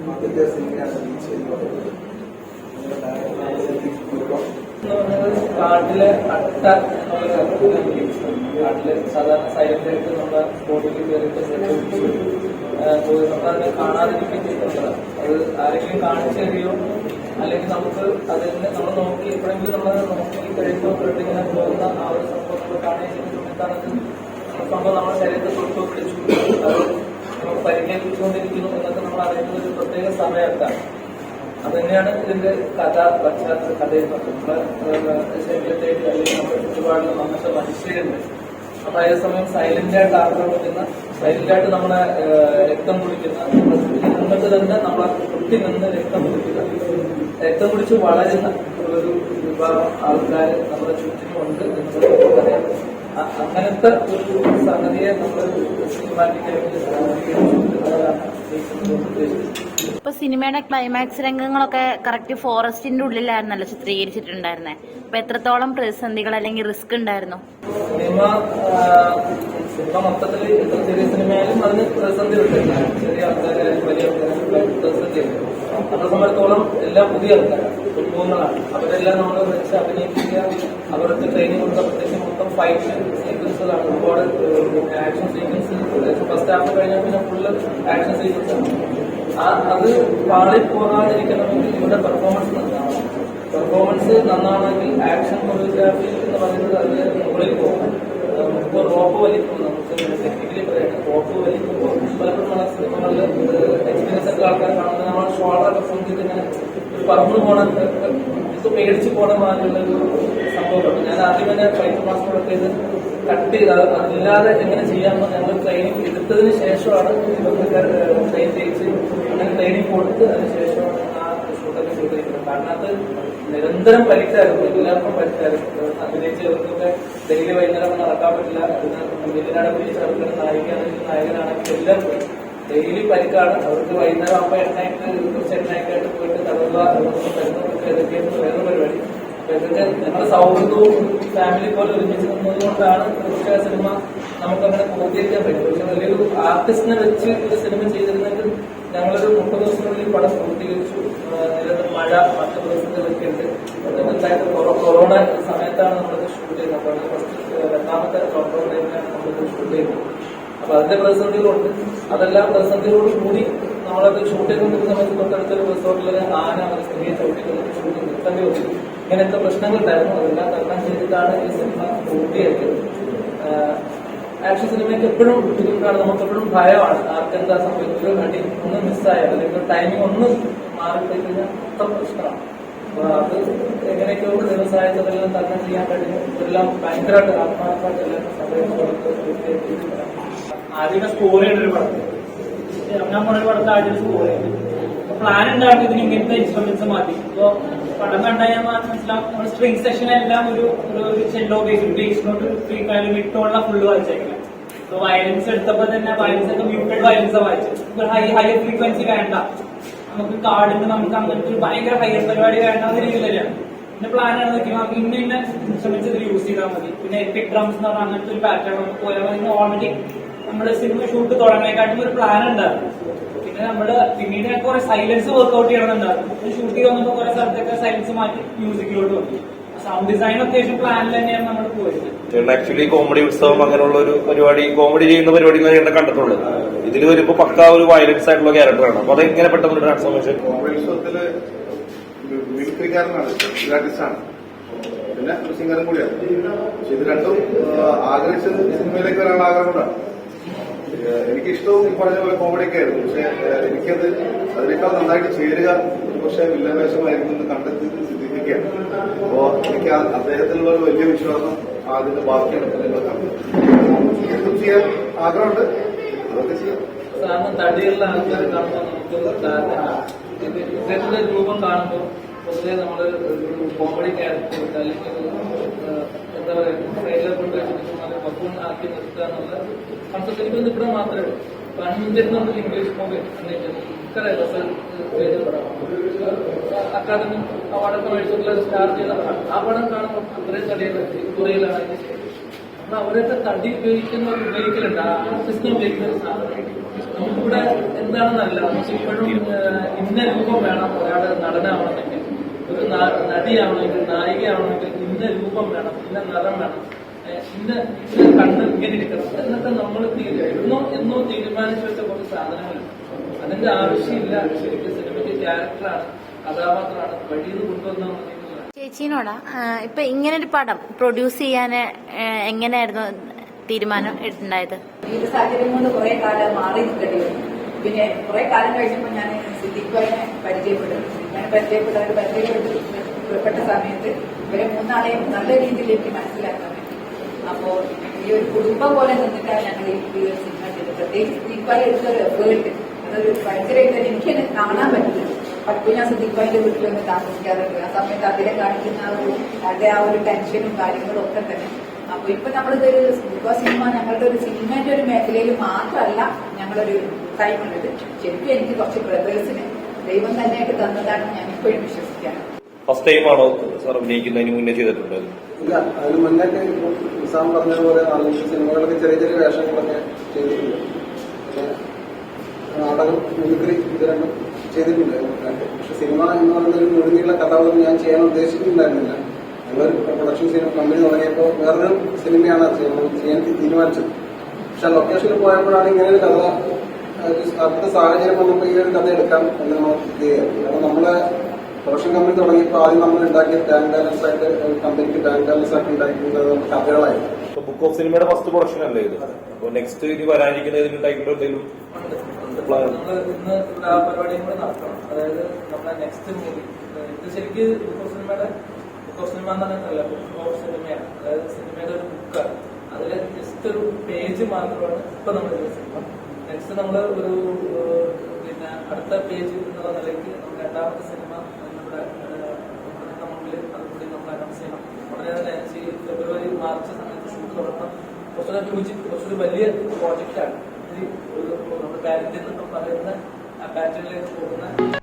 Reach ചെയ്യുന്നത് എന്ന് പറഞ്ഞത് കാട്ടിലെ അട്ട കാട്ടിലെ സാധാരണ സൈലന്റ് ആയിട്ട് നമ്മുടെ സ്പോട്ടിൽ കയറിയിട്ട് നമ്മളതിനെ കാണാതിരിക്കുകയും ചെയ്യുന്നുണ്ട് അത് ആരെങ്കിലും കാണിച്ചു തരികയോ അല്ലെങ്കിൽ നമുക്ക് അതിനെ നമ്മൾ നോക്കി എപ്പോഴെങ്കിലും നമ്മൾ നോക്കി കഴിയുമ്പോൾ ഇങ്ങനെ പോകുന്ന ആ ഒരു സംഭവം നമ്മൾ കാണുകയും സംഭവം നമ്മുടെ ശരീരത്തെ തൊട്ട് പിടിച്ചു അത് നമുക്ക് പരിക്കേൽപ്പിച്ചുകൊണ്ടിരിക്കുന്നു എന്നൊക്കെ അറിയുന്ന ഒരു പ്രത്യേക സമയത്താണ് അത് തന്നെയാണ് ഇതിന്റെ കഥ പശ്ചാത്തല കഥയിൽ നമ്മുടെ ശരീരത്തേക്ക് അല്ലെങ്കിൽ നമ്മുടെ ചുറ്റുപാടിൽ വന്നിട്ട് മനുഷ്യരുണ്ട്. അപ്പൊ അതേസമയം സൈലന്റ് ആയിട്ട് ആക്രമിക്കുന്ന സൈലന്റ് ആയിട്ട് നമ്മളെ രക്തം കുടിക്കുന്ന നമ്മുടെ തന്നെ നമ്മളെ കുട്ടി നിന്ന് രക്തം കുടിക്കുന്ന രക്തം കുടിച്ച് വളരുന്ന ഒരു വിഭാഗം ആൾക്കാർ നമ്മുടെ ചുറ്റിനുമുണ്ട് എന്നുള്ളത് അങ്ങനത്തെ ഒരു സംഗതിയെ നമ്മൾ സിനിമാറ്റിക്കായിട്ട് ഇപ്പൊ സിനിമയുടെ ക്ലൈമാക്സ് രംഗങ്ങളൊക്കെ കറക്റ്റ് ഫോറസ്റ്റിന്റെ ഉള്ളിലായിരുന്നല്ലോ ചിത്രീകരിച്ചിട്ടുണ്ടായിരുന്നെ. അപ്പൊ എത്രത്തോളം പ്രതിസന്ധികൾ അല്ലെങ്കിൽ റിസ്ക് ഉണ്ടായിരുന്നു? സിനിമ സിനിമ മൊത്തത്തിൽ എത്ര ചെറിയ സിനിമയായാലും അതിന് പ്രതിസന്ധി ഉണ്ടായിരുന്നു ചെറിയ ആൾക്കാരായാലും വലിയ ആൾക്കാരായാലും പ്രതിസന്ധി ഉണ്ട് നമ്മളെ സംബന്ധിച്ചോളം എല്ലാം പുതിയ ആൾക്കാരാണ് അവരെല്ലാം നമ്മൾ വെച്ച് അഭിനയിക്കുക. അവർക്ക് ട്രെയിനിങ് കൊടുത്ത പ്രത്യേകിച്ച് മൊത്തം ഫൈറ്റ് സീക്വൻസുകളാണ് ഒരുപാട് ആക്ഷൻ സീക്വൻസ് ഫസ്റ്റ് ഹാഫ് കഴിഞ്ഞാൽ പിന്നെ ഫുള്ള് ആക്ഷൻ സീക്വൻസ് ആണ്. ആ അത് പാളി പോകാതിരിക്കണമെങ്കിൽ ഇവിടെ പെർഫോമൻസ് നന്നാവണം. പെർഫോമൻസ് നന്നാണെങ്കിൽ ആക്ഷൻ കൊറിയോഗ്രാഫി എന്ന് പറയുന്നത് അതിന് മുകളിൽ പോകും ഇപ്പോൾ റോപ്പ് വലിക്കും നമുക്ക് ടെക്നിക്കലി പറയാം. റോപ്പ് വലിക്കുമ്പോൾ പലപ്പോഴും നമ്മുടെ സിനിമകളിൽ എക്സ്പീരിയൻസ് ഒക്കെ ആൾക്കാർ കാണുന്നത് നമ്മൾ ഷോൾഡറൊക്കെ പൊന്തിട്ട് ഇങ്ങനെ ഒരു പറമ്പ് പോണ ഇത് മേടിച്ച് പോണ മാതിരിയുള്ള ഒരു സംഭവമുണ്ട്. ഞാൻ ആദ്യം തന്നെ ഫൈറ്റ് മാസ്റ്ററൊക്കെ ഇത് കട്ട് ചെയ്ത് അത് അതില്ലാതെ എങ്ങനെ ചെയ്യാമെന്ന് ഞങ്ങൾ ട്രെയിനിങ് എടുത്തതിന് ശേഷമാണ് ഇവർക്ക് ട്രെയിൻ ചെയ്യിച്ച് അങ്ങനെ ട്രെയിനിങ് കൊടുത്ത് അതിന് ശേഷമാണ് ആ ഷൂട്ടൊക്കെ ചെയ്തിരിക്കുന്നത് കാരണം അത് നിരന്തരം പരിച്ചായിരുന്നു എല്ലാവർക്കും പരിച്ചായിരുന്നു അഭിനയിച്ചവർക്കൊക്കെ ഡെയിലി വൈകുന്നേരം നടക്കാൻ പറ്റില്ല. അതിനാണ് വില്ലനാണ് പിടിച്ച് നടക്കുന്ന നായികയാണെങ്കിൽ നായകനാണെങ്കിൽ എല്ലാം ഡെയിലി പരിക്കാണ് അവർക്ക് വൈകുന്നേരം ആകുമ്പോൾ എണ്ണയൊക്കെ കുറച്ച് എണ്ണയൊക്കെ പോയിട്ട് തടവുക അതൊക്കെ മരുന്നൊക്കെ ഇതൊക്കെയായിരുന്നു വേറെ പരിപാടി. ഞങ്ങളുടെ സൗഹൃദവും ഫാമിലി പോലെ ഒരുമിച്ച് നിന്നതുകൊണ്ടാണ് പക്ഷേ സിനിമ നമുക്കങ്ങനെ പൂർത്തീകരിക്കാൻ പറ്റും പക്ഷെ വലിയൊരു ആർട്ടിസ്റ്റിനെ വെച്ച് ഒരു സിനിമ ചെയ്തിരുന്നെങ്കിൽ ഞങ്ങളൊരു മുപ്പത് ദിവസത്തിനുള്ളിൽ പടം പൂർത്തീകരിച്ചു. നിരന്തരം മഴ പത്ത് ദിവസത്തിലൊക്കെ ഉണ്ട്. എന്തായാലും കൊറോണ സമയത്താണ് നമ്മളിത് ഷൂട്ട് ചെയ്യുന്നത്. അപ്പോൾ ഫസ്റ്റ് രണ്ടാമത്തെ ലോക്ക്ഡൌൺ ടൈമിലാണ് നമ്മളിത് ഷൂട്ട് ചെയ്യുന്നത്. അപ്പൊ അതിന്റെ പ്രതിസന്ധികളുണ്ട്. അതെല്ലാം പ്രതിസന്ധികളോട് കൂടി നമ്മളത് ഷൂട്ട് ചെയ്തുകൊണ്ടിരുന്ന സമയത്ത് തൊട്ടടുത്തൊരു റിസോർട്ടിലൊരു ആന ഒരു സ്ത്രീയെ ചവിട്ടിക്കൊണ്ട് ഷൂട്ട് നിർത്തേണ്ടി വന്നു. ഇങ്ങനത്തെ പ്രശ്നങ്ങളുണ്ടായിരുന്നു. അതെല്ലാം തരണം ചെയ്തിട്ടാണ് ഈ സിനിമ പൂർത്തിയാക്കിയത് ആക്ഷൻ സിനിമയ്ക്ക് എപ്പോഴും ബുദ്ധിമുട്ടാണ്. നമുക്ക് എപ്പോഴും ഭയമാണ് ആർക്കെന്താ സംഭവിച്ചത് കണ്ടി ഒന്ന് മിസ്സായ? അല്ലെങ്കിൽ ടൈമിംഗ് ഒന്ന് മാറിപ്പോയി മൊത്തം പ്രശ്നമാണ്. അപ്പൊ അത് എങ്ങനെയൊക്കെയോ വ്യവസായത്തിലെല്ലാം തരണം ചെയ്യാൻ കഴിയും എല്ലാം ഭയങ്കരമായിട്ട് ആത്മാർത്ഥമായിട്ട് എല്ലാം സമയം കൊടുത്ത് പൂർത്തിയാക്കിയിട്ടുണ്ട്. ആദ്യം സ്കോർ ഒരു പടത്തിൽ പോണ ഒരു പടത്തിൽ ആദ്യം സ്കോർ പ്ലാൻ ഉണ്ടായിരുന്നു ഇതിന് ഇങ്ങനത്തെ ഇൻസ്ട്രുമെന്റ്സ് മാറ്റി. ഇപ്പൊ പടം കണ്ടാൽ മനസ്സിലാവും. നമ്മൾ സ്ട്രിങ് സെഷൻ എല്ലാം ഒരു ഒരു cello base base note three ഇട്ടോള്ള full വായിച്ചേക്കില്ല ഇപ്പൊ വയലൻസ് എടുത്തപ്പോ തന്നെ വയലൻസ് ഒക്കെ മ്യൂട്ടഡ് വയലൻസ് വായിച്ചു ഹൈ ഹയർ ഫ്രീക്വൻസി വേണ്ട. നമുക്ക് കാർഡിന് നമുക്ക് അങ്ങനത്തെ ഭയങ്കര ഹയർ പരിപാടി വേണ്ട എന്ന രീതിയിലല്ല. പിന്നെ പ്ലാൻ ആണ് നമുക്ക് ഇന്ന ഇന്ന ഇൻസ്ട്രുമെന്റ്സ് ഇതിൽ യൂസ് ചെയ്താൽ മതി. പിന്നെ എപ്പിക് ഡ്രംസ് എന്ന് പറഞ്ഞ അങ്ങനത്തെ ഒരു പാറ്റേൺ നമുക്ക് ഓൾറെഡി നമ്മുടെ സിനിമ ഷൂട്ട് തുടങ്ങേക്കാട്ടും ഒരു പ്ലാൻ ഉണ്ടായിരുന്നു. പിന്നെ നമ്മൾ പിന്നീട് കുറെ സൈലൻസ് വർക്ക്ഔട്ട് ചെയ്യണമെന്നുണ്ടായിരുന്നു ഷൂട്ട് ചെയ്ത് വന്നപ്പോൾ കുറെ സ്ഥലത്തൊക്കെ സൈലൻസ് മാറ്റി മ്യൂസിക്കിലോട്ട് വന്നു സൗണ്ട് ഡിസൈൻ അത്യാവശ്യം പ്ലാനിൽ തന്നെയാണ് നമ്മൾ പോയത്. ചേട്ടൻ ആക്ച്വലി കോമഡി ഉത്സവം അങ്ങനെയുള്ള ഒരു പരിപാടി കോമഡി ചെയ്യുന്ന പരിപാടി ചേട്ടൻ കണ്ടിട്ടുള്ളൂ. ഇതിൽ വരുമ്പോ പക്ക ഒരു വയലൻസ് ആയിട്ടുള്ള ക്യാരക്ടറാണ് അപ്പൊ അതെങ്ങനെ പെട്ടെന്ന് ഒരു ട്രാൻസ്ഫോർമേഷൻ ഉത്സവത്തിൽ മിമിക്രിക്കാരനാണ് ആർട്ടിസ്റ്റാണ് പിന്നെ ഒരു സിംഗറും കൂടിയാണ്. പക്ഷെ ഇത് രണ്ടും ആഗ്രഹിച്ചത് സിനിമയിലേക്ക് വരാനുള്ള ആഗ്രഹം കൊണ്ടാണ്. ഏഹ് എനിക്ക് ഇഷ്ടവും ഈ പറഞ്ഞ പോലെ കോമഡി ഒക്കെ ആയിരുന്നു. പക്ഷെ എനിക്കത് അതിനേക്കാൾ നന്നായിട്ട് ചേരുക പക്ഷെ വില്ലവേഷമായിരുന്നു എന്ന് കണ്ടെത്തി സിദ്ധിക്കുകയാണ് അപ്പോ എനിക്ക് അദ്ദേഹത്തിനുള്ള വലിയ വിശ്വാസം അതിന്റെ ബാക്കിയാണ് നിങ്ങൾ എന്തും ചെയ്യാൻ ആഗ്രഹമുണ്ട്. അതൊക്കെ ചെയ്യാം. രൂപം കാണുമ്പോൾ പൊതുവെ കോമഡി ക്യാരക്ടർ അല്ലെങ്കിൽ എന്താ പറയുക ട്രെയിലർ കൊണ്ട് വെച്ചിട്ട് ബഫൂൺ ആക്കി നിർത്തുക എന്നുള്ള കൺസെപ്റ്റ് എനിക്ക് നിൽക്കണം മാത്രമേ ഉള്ളൂ. കണ്ടിരുന്നുണ്ട് ഇംഗ്ലീഷ് അക്കാദമി അവാർഡൊക്കെ മേടിച്ചിട്ടുള്ള സ്റ്റാർ ചെയ്ത പടം ആ പടം കാണുമ്പോൾ അത്രയും തടിയുള്ള തുറയിലാണ് അപ്പൊ അവരൊക്കെ തടി ഉപയോഗിക്കുന്ന ഉപയോഗിക്കലുണ്ട്. ആ സിസ്റ്റം ഉപയോഗിക്കുന്ന സാധനം. നമുക്കിവിടെ എന്താണെന്നല്ല നമുക്ക് ഇപ്പോഴും ഇന്ന രൂപം വേണം ഒരാൾ നടനാവണമെങ്കിൽ. ഒരു നടിയാവണമെങ്കിൽ നായികയാവണമെങ്കിൽ ഇന്ന രൂപം വേണം ഇന്ന നിറം വേണം. ഇന്ന ഇന്ന കണ്ണ് ഇങ്ങനെ ഇരിക്കണം. എന്നൊക്കെ നമ്മൾ എന്നോ എന്നോ തീരുമാനിച്ചു വെച്ച കുറച്ച് സാധനങ്ങളുണ്ട് അതിന്റെ ആവശ്യമില്ല. ശരിക്കും സിനിമയ്ക്ക് ക്യാരക്ടറാണ് കഥാപാത്രമാണ്. വഴിയിൽ കൊണ്ടുവന്നാൽ മതി. ചേച്ചീനോടാ ഇപ്പൊ ഇപ്പൊ ഇങ്ങനൊരു പടം പ്രൊഡ്യൂസ് ചെയ്യാൻ എങ്ങനെയായിരുന്നു തീരുമാനം ഉണ്ടായത് ഈ സാഹചര്യം കൊണ്ട് കുറെ കാലം മാറി നിൽക്കേണ്ടി വന്നു. പിന്നെ കുറെ കാലം കഴിഞ്ഞപ്പോൾ ഞാൻ സിദ്ദിഖ് ഭായിനെ പരിചയപ്പെട്ടു ഞാൻ പരിചയപ്പെട്ട സമയത്ത് ഇവരെ മൂന്നാളെയും നല്ല രീതിയിൽ എനിക്ക് മനസ്സിലാക്കാൻ പറ്റി അപ്പോ ഈ ഒരു കുടുംബം പോലെ നിന്നിട്ടാണ് ഞങ്ങൾ ഈ ഒരു സിനിമ ചെയ്തത്. പ്രത്യേകിച്ച് ദീപായി എടുത്തൊരു എഫേർട്ട് അതൊരു ഭയങ്കരമായിട്ട് എനിക്ക് തന്നെ കാണാൻ പറ്റില്ല. പട്ടു ഞാൻ ദീപായിന്റെ വീട്ടിൽ ഒന്ന് താമസിക്കാറുണ്ട്. ആ സമയത്ത് അതിനെ കാണിക്കുന്ന ഒരു അതിന്റെ ആ ഒരു ടെൻഷനും കാര്യങ്ങളും ഒക്കെ തന്നെ. അപ്പൊ ഇപ്പൊ നമ്മളിതൊരു ബിഗ് സിനിമ ഞങ്ങളുടെ ഒരു സിനിമയുടെ ഒരു മേഖലയിൽ മാത്രമല്ല ഞങ്ങളൊരു ടൈം ഉള്ളത്. ശരിക്കും എനിക്ക് കുറച്ച് ബ്രദേഴ്സിന് ദൈവം തന്നെയായിട്ട് തന്നതാണ് ഞാൻ ഇപ്പോഴും വിശ്വസിക്കാറ്. ഫസ്റ്റ് ടൈമാണോ സാർ അഭിനയിക്കുന്നതിന് മുന്നേ ചെയ്തിട്ടുണ്ട്? ഇല്ല അതിന് ഇപ്പം നിസാം പറഞ്ഞതുപോലെ നാലഞ്ച് സിനിമകളൊക്കെ ചെറിയ ചെറിയ വേഷങ്ങളൊക്കെ ചെയ്തിട്ടുണ്ട്. പിന്നെ നാടകം മിമിക്രി ഇത് രണ്ടും ചെയ്തിട്ടുണ്ട് പക്ഷെ സിനിമ എന്ന് പറയുന്ന ഒരു മുഴുകിയുള്ള കഥാപാത്രം ഞാൻ ചെയ്യാൻ ഉദ്ദേശിക്കുന്നുണ്ടായിരുന്നില്ല. ഞങ്ങളൊരു പ്രൊഡക്ഷൻ സിനിമ കമ്പനി തുടങ്ങിയപ്പോൾ വേറൊരു സിനിമയാണ് ചെയ്യാൻ തീരുമാനിച്ചത്. പക്ഷെ ലൊക്കേഷനിൽ പോയപ്പോഴാണ് ഇങ്ങനെ ഒരു കഥ അടുത്ത സാഹചര്യം വന്നപ്പോൾ ഈ ഒരു കഥ എടുക്കാം എന്ന് നമ്മൾ കാരണം നമ്മളെ പ്രൊഡക്ഷൻ കമ്പനി തുടങ്ങിയപ്പോൾ ആദ്യം നമ്മൾ ഉണ്ടാക്കിയ ബാങ്ക് ബാലൻസ് ആയിട്ട് കമ്പനിക്ക് ബാങ്ക് ബാലൻസ് ആക്കി ഉണ്ടാക്കിയിരുന്നത് കഥകളായിരുന്നു. ബുക്ക് ഓഫ് സിനിമയുടെ ഫസ്റ്റ് പ്രൊഡക്ഷൻ അല്ലേ ഇത്? അപ്പൊ നെക്സ്റ്റ് ഇനി വരാനിരിക്കുന്ന ഇതിന് ടൈറ്റിൽ എന്തെങ്കിലും ഇന്ന് പരിപാടിയും കൂടെ നടത്തണം. അതായത് നെക്സ്റ്റ് മൂവി ഇത് ശരിക്കും ബുക്ക് ഓഫ് സിനിമയുടെ ബുക്ക് ഓഫ് സിനിമ എന്ന് പറഞ്ഞാൽ ബുക്ക് ഓഫ് സിനിമയാണ് അതായത് സിനിമയുടെ ഒരു ബുക്കാണ് അതിൽ ജസ്റ്റ് ഒരു പേജ് മാത്രമാണ് ഇപ്പൊ നമ്മൾ സിനിമ നെക്സ്റ്റ് നമ്മൾ ഒരു പിന്നെ അടുത്ത പേജ് എന്നുള്ള നിലയ്ക്ക് നമുക്ക് രണ്ടാമത്തെ സിനിമ നമ്മുടെ നമ്മുടെ മുമ്പിൽ അതുകൂടി നമ്മൾ അനൗൺസ് ചെയ്യണം. വളരെ തന്നെ ഫെബ്രുവരി മാർച്ച് സമയത്ത് ഷൂട്ട് തുടങ്ങണം കുറച്ചുകൂടെ ഹ്യൂജ് കുറച്ചൊരു വലിയ പ്രോജക്റ്റാണ് ആണ്. ഒരു നമ്മുടെ പാരന്റ് എന്നൊക്കെ പറയുന്ന ആ പാറ്റേണിലേക്ക് പോകുന്ന